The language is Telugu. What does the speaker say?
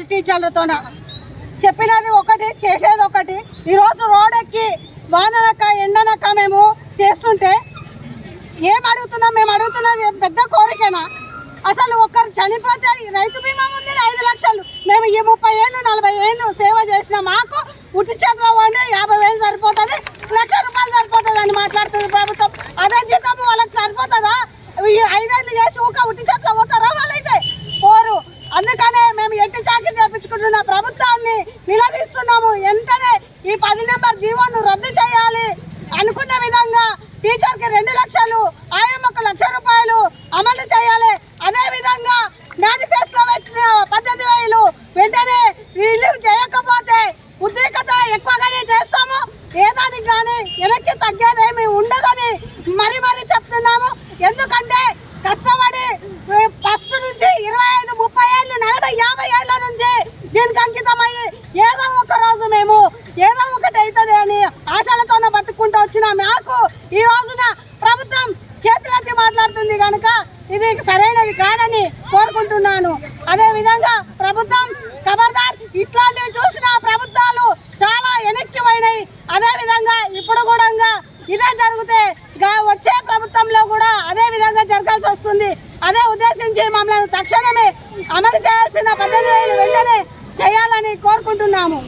ప్రైమరీ టీచర్లతోన చెప్పినది ఒకటి చేసేది ఒకటి. ఈరోజు రోడ్ ఎక్కి వాననక ఎండనక మేము చేస్తుంటే ఏం అడుగుతున్నాం? మేము అడుగుతున్నది పెద్ద కోరికేనా? అసలు ఒక్కరు చనిపోతే రైతు బీమా ఉంది ఐదు లక్షలు. మేము ఈ ముప్పై ఏళ్ళు నలభై ఏళ్ళు సేవ చేసిన మాకు ఉట్టి చేతిలో వండి యాభై వేలు సరిపోతుంది లక్ష రూపాయలు సరిపోతుంది అని మాట్లాడుతుంది ప్రభుత్వం. అదే చేపించుకుంటున్న ప్రభుత్వాన్ని నిలదీస్తున్నాము. వెంటనే ఈ పది నెంబర్ జీవోను రద్దు చేయాలి అనుకున్న విధంగా టీచర్కి రెండు లక్షలు ఆయమ్మకు లక్ష రూపాయలు అమలు చేయాలి. అదేవిధంగా మేనిఫెస్టో పెట్టిన పద్ధతి వేలు వెంటనే రిలీవ్ చేయకపోతే ఉద్రిక్తత ఎక్కువగానే చేస్తాము. ఏదానికి కానీ వెనక్కి తగ్గేదేమి ఉండదని మరీ మరి చెప్తున్నాము. ఎందుకంటే కష్టపడి ఫస్ట్ నుంచి ఇరవై ఐదు ముప్పై ఏళ్ళు నలభై యాభై ఏళ్ళ నుంచి దీనికి అంకితమయ్యి ఏదో ఒక రోజు మేము ఏదో ఒకటి అవుతుంది అని ఆశలతోనే బతుకుంటూ వచ్చిన. మాకు ఈ రోజున ప్రభుత్వం చేతులెత్తి మాట్లాడుతుంది కనుక ఇది సరైనది కాదని కోరుకుంటున్నాను. అదే విధంగా ప్రభుత్వం ఖబర్దార్ ఇట్లాంటివి చూసిన ప్రభుత్వాలు చాలా వెనక్కి పోయినాయి అదే విధంగా ఇప్పుడు కూడా ఇదే జరిగితే గా- వచ్చే ప్రభుత్వంలో కూడా అదే విధంగా జరగాల్సి వస్తుంది. అదే ఉద్దేశించి మమ్మల్ని తక్షణమే అమలు చేయాల్సిన పద్ధతి వెంటనే చేయాలని కోరుకుంటున్నాము.